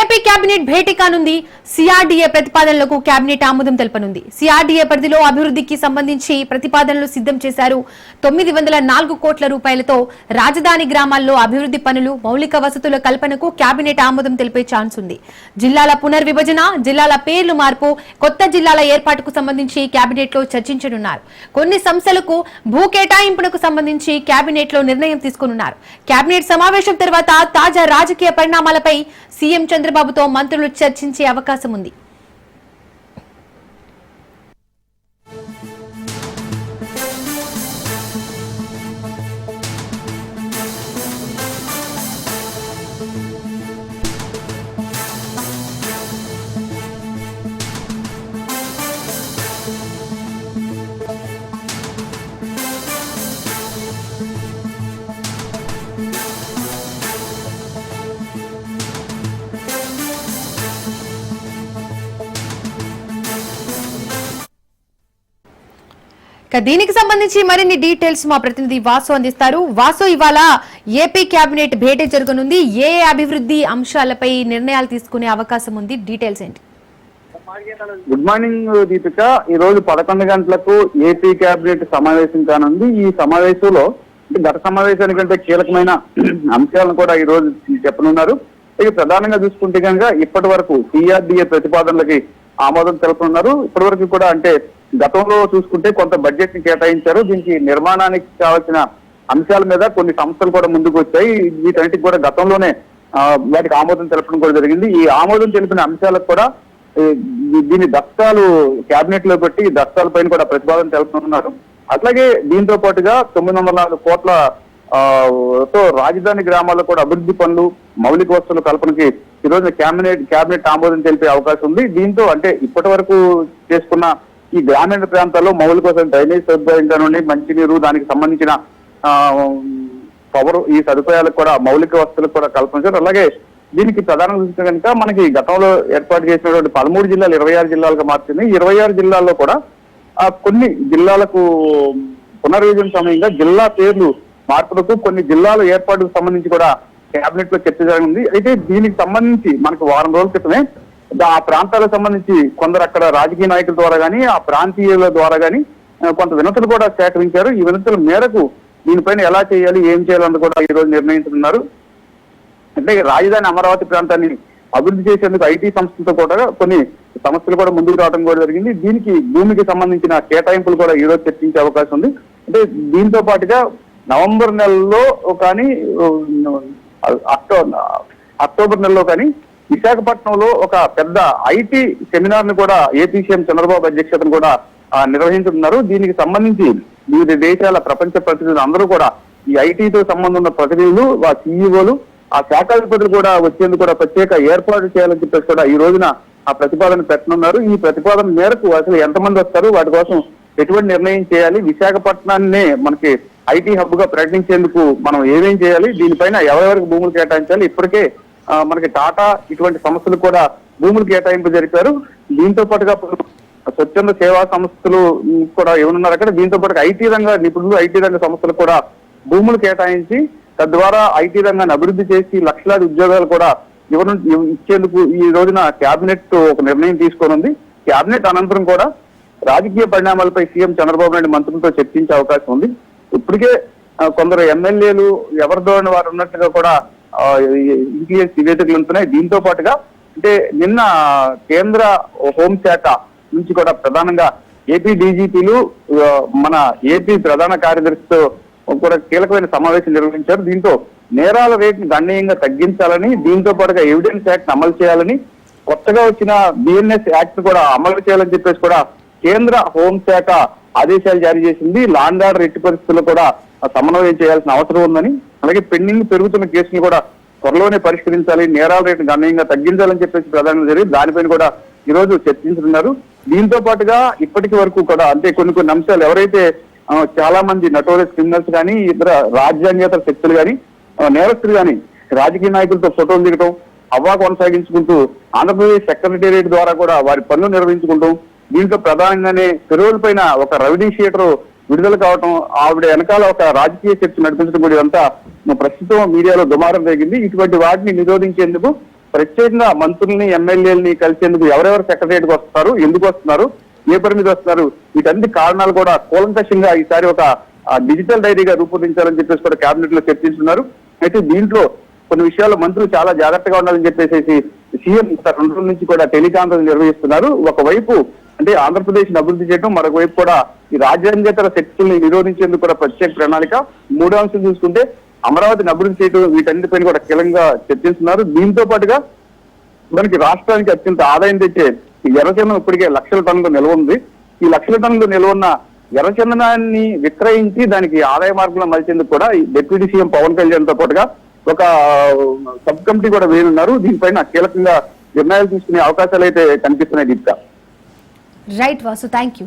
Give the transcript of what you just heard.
AP cabinet భేటీ కానుంది. CRDA ప్రతిపాదనలకు cabinet ఆమోదం తెలపనుంది. CRDA పరిధిలో అభివృద్ధికి సంబంధించి ప్రతిపాదనలు సిద్ధం చేశారు. తొమ్మిది వందల నాలుగు కోట్ల రూపాయలతో రాజధాని గ్రామాల్లో అభివృద్ధి పనులు మౌలిక వసతుల కల్పనకు కేబినెట్ ఆమోదం తెలిపే ఛాన్స్ ఉంది. జిల్లాల పునర్విభజన జిల్లాల పేర్లు మార్పు కొత్త జిల్లాల ఏర్పాటుకు సంబంధించి కేబినెట్లో చర్చించనున్నారు. కొన్ని సంస్థలకు భూ కేటాయింపునకు సంబంధించి కేబినెట్లో నిర్ణయం తీసుకున్నారు కేబినెట్ సమావేశం తర్వాత తాజా రాజకీయ పరిణామాలపై సీఎం చంద్రబాబుతో మంత్రులు చర్చించే అవకాశం ఉంది దీనికి సంబంధించి మరిన్ని డీటెయిల్స్ మా ప్రతినిధి వాసు అందిస్తారు. వాసు ఇవాళ ఏపీ కేబినెట్ భేటీ జరగనుంది. ఏ అభివృద్ధి అంశాలపై నిర్ణయాలు తీసుకునే అవకాశం ఉంది? డీటెయిల్స్ ఏంటి? Good morning Deepika. ఈ రోజు పదకొండు గంటలకు ఏపీ కేబినెట్ సమావేశం కానుంది. ఈ సమావేశంలో గత సమావేశానికంటే కీలకమైన అంశాలను కూడా ఈ రోజు చెప్పనున్నారు. ఇక ప్రధానంగా చూసుకుంటే కనుక ఇప్పటి వరకు సిఆర్డిఏ ప్రతిపాదనలకి ఆమోదం తెలుపుతున్నారు ఇప్పటి వరకు కూడా అంటే గతంలో చూసుకుంటే కొంత బడ్జెట్ని కేటాయించారు. దీనికి నిర్మాణానికి కావాల్సిన అంశాల మీద కొన్ని సంస్థలు కూడా ముందుకు వచ్చాయి. వీటన్నిటికి కూడా గతంలోనే వాటికి ఆమోదం తెలపడం కూడా జరిగింది. ఈ ఆమోదం తెలిపిన అంశాలకు కూడా దీని దస్తాలు కేబినెట్లో పెట్టి దస్తాల పైన కూడా ప్రతిపాదన తెలుపుతున్నారు అట్లాగే దీంతో పాటుగా తొమ్మిది వందల నాలుగు కోట్ల ఆ, తో రాజధాని గ్రామాల్లో కూడా అభివృద్ధి పనులు మౌలిక వస్తువుల కల్పనకి ఈ రోజు కేబినెట్ కేబినెట్ ఆమోదం తెలిపే అవకాశం ఉంది. దీంతో అంటే ఇప్పటి వరకు చేసుకున్న ఈ గ్రామీణ ప్రాంతాల్లో మౌలిక కోసం డ్రైనేజ్ సదుపాయం కానివ్వండి మంచినీరు దానికి సంబంధించిన ఆ, పవర్ ఈ సదుపాయాలకు కూడా మౌలిక వసతులకు కూడా కల్పించారు అలాగే దీనికి ప్రధానంగా చూస్తే కనుక మనకి గతంలో ఏర్పాటు చేసినటువంటి పదమూడు జిల్లాలు ఇరవై ఆరు జిల్లాలుగా మార్చింది. ఇరవై ఆరు జిల్లాల్లో కూడా ఆ కొన్ని జిల్లాలకు పునర్విభజన సమయంగా జిల్లా పేర్లు మార్పులకు కొన్ని జిల్లాల ఏర్పాటుకు సంబంధించి కూడా కేబినెట్లో చర్చ జరిగింది. అయితే దీనికి సంబంధించి మనకు వారం రోజుల క్రితమే ఆ ప్రాంతాలకు సంబంధించి కొందరు అక్కడ రాజకీయ నాయకుల ద్వారా కానీ ఆ ప్రాంతీయుల ద్వారా కానీ కొంత వినతులు కూడా సేకరించారు. ఈ వినతుల మేరకు దీనిపైన ఎలా చేయాలి ఏం చేయాలని కూడా ఈ రోజు నిర్ణయించుకున్నారు అంటే రాజధాని అమరావతి ప్రాంతాన్ని అభివృద్ధి చేసేందుకు ఐటీ సంస్థలతో కూడా కొన్ని సంస్థలు కూడా ముందుకు రావడం కూడా జరిగింది. దీనికి భూమికి సంబంధించిన కేటాయింపులు కూడా ఈ రోజు చర్చించే అవకాశం ఉంది. అంటే దీంతో పాటుగా నవంబర్ నెలలో కానీ అక్టోబర్ అక్టోబర్ నెలలో కానీ విశాఖపట్నంలో ఒక పెద్ద ఐటీ సెమినార్ను కూడా ఏపీ సీఎం చంద్రబాబు అధ్యక్షతను కూడా నిర్వహించనున్నారు. దీనికి సంబంధించి వివిధ దేశాల ప్రపంచ ప్రతినిధులు అందరూ కూడా ఈ ఐటీతో సంబంధం ఉన్న ప్రతినిధులు ఆ సీఈఓలు ఆ శాఖాధిపతులు కూడా వచ్చేందుకు కూడా ప్రత్యేక ఏర్పాటు చేయాలని చెప్పేసి కూడా ఈ రోజున ఆ ప్రతిపాదన పెట్టనున్నారు. ఈ ప్రతిపాదన మేరకు అసలు ఎంతమంది వస్తారు? వాటి కోసం ఎటువంటి నిర్ణయం చేయాలి? విశాఖపట్నాన్నే మనకి ఐటీ హబ్గా ప్రకటించేందుకు మనం ఏమేం చేయాలి? దీనిపైన ఎవరెవరికి భూములు కేటాయించాలి? ఇప్పటికే మనకి టాటా ఇటువంటి సంస్థలు కూడా భూములు కేటాయింపు జరిపారు. దీంతో పాటుగా స్వచ్ఛంద సేవా సంస్థలు కూడా ఏమన్నారు అక్కడ? దీంతో పాటు ఐటీ రంగ నిపుణులు ఐటీ రంగ సంస్థలు కూడా భూములు కేటాయించి తద్వారా ఐటీ రంగాన్ని అభివృద్ధి చేసి లక్షలాది ఉద్యోగాలు కూడా ఇవ్వను ఇచ్చేందుకు ఈ రోజున కేబినెట్ ఒక నిర్ణయం తీసుకోనుంది కేబినెట్ అనంతరం కూడా రాజకీయ పరిణామాలపై సీఎం చంద్రబాబు నాయుడు మంత్రులతో చర్చించే అవకాశం ఉంది. ఇప్పటికే కొందరు ఎమ్మెల్యేలు ఎవరిదోని వారు ఉన్నట్టుగా కూడా ఇంటీఎస్ నివేదికలు ఉంటున్నాయి. దీంతో పాటుగా అంటే నిన్న కేంద్ర హోంశాఖ నుంచి కూడా ప్రధానంగా ఏపీ డీజీపీలు మన ఏపీ ప్రధాన కార్యదర్శితో కూడా కీలకమైన సమావేశం నిర్వహించారు. దీంతో నేరాల రేటును గణనీయంగా తగ్గించాలని దీంతో పాటుగా ఎవిడెన్స్ యాక్ట్ అమలు చేయాలని కొత్తగా వచ్చిన బిఎన్ఎస్ యాక్ట్ కూడా అమలు చేయాలని చెప్పేసి కూడా కేంద్ర హోంశాఖ ఆదేశాలు జారీ చేసింది. లాండ్ ఆర్డర్ ఎట్టి పరిస్థితుల్లో కూడా సమన్వయం చేయాల్సిన అవసరం ఉందని అలాగే పెండింగ్ పెరుగుతున్న కేసులు కూడా త్వరలోనే పరిష్కరించాలి నేరాల రేటు గణనీయంగా తగ్గించాలని చెప్పేసి ప్రధానంగా జరిగి దానిపైన కూడా ఈ రోజు చర్చించుతున్నారు దీంతో పాటుగా ఇప్పటికి వరకు కూడా అంటే కొన్ని కొన్ని అంశాలు ఎవరైతే చాలా మంది నటోరియస్ క్రిమినల్స్ కానీ ఇతర రాజ్యాంగేతర శక్తులు కానీ నేరస్తులు కానీ రాజకీయ నాయకులతో ఫోటోలు దిగటం అవ్వా కొనసాగించుకుంటూ ఆంధ్రప్రదేశ్ సెక్రటేరియట్ ద్వారా కూడా వారి పనులు నిర్వహించుకుంటూ దీంట్లో ప్రధానంగానే పెరోల్ పైన ఒక రెవెన్యూ షీటర్ విడుదల కావటం ఆవిడ వెనకాల ఒక రాజకీయ చర్చ నడిపించడం కూడా ఇదంతా ప్రస్తుతం మీడియాలో దుమారం జరిగింది ఇటువంటి వాటిని నిరోధించేందుకు ప్రత్యేకంగా మంత్రుల్ని ఎమ్మెల్యేలని కలిసేందుకు ఎవరెవరు సెక్రటరియట్కి వస్తారు ఎందుకు వస్తున్నారు ఏ పని మీద వస్తున్నారు వీటన్ని కారణాలు కూడా కూలంకషంగా ఈసారి ఒక డిజిటల్ డైరీగా రూపొందించాలని చెప్పేసి కూడా కేబినెట్లో చర్చించున్నారు. అయితే దీంట్లో కొన్ని విషయాల్లో మంత్రులు చాలా జాగ్రత్తగా ఉండాలని చెప్పేసి సీఎం రెండు రోజుల నుంచి కూడా టెలికాన్ఫరెన్స్ నిర్వహిస్తున్నారు. ఒకవైపు అంటే ఆంధ్రప్రదేశ్ అభివృద్ధి చేయడం మరొకవైపు కూడా ఈ రాజ్యాంగేతర శక్తుల్ని నిరోధించేందుకు కూడా ప్రత్యేక ప్రణాళిక. మూడో అంశం చూసుకుంటే అమరావతిని అభివృద్ధి చేయడం వీటన్నిటిపైన కూడా కీలకంగా చర్చిస్తున్నారు. దీంతో పాటుగా మనకి రాష్ట్రానికి అత్యంత ఆదాయం తెచ్చే ఎర్రచందనం ఇప్పటికే లక్షల టన్నులు నిల్వ ఉంది. ఈ లక్షల టన్నులు నిల్వ ఉన్న ఎర్రచందనాన్ని విక్రయించి దానికి ఆదాయ మార్గంలో మలిచేందుకు కూడా ఈ డిప్యూటీ సీఎం పవన్ కళ్యాణ్తో పాటుగా ఒక సబ్ కమిటీ కూడా వేయనున్నారు. దీనిపైన కీలకంగా నిర్ణయాలు తీసుకునే అవకాశాలు అయితే కనిపిస్తున్నాయి Deepika. Right Vasu thank you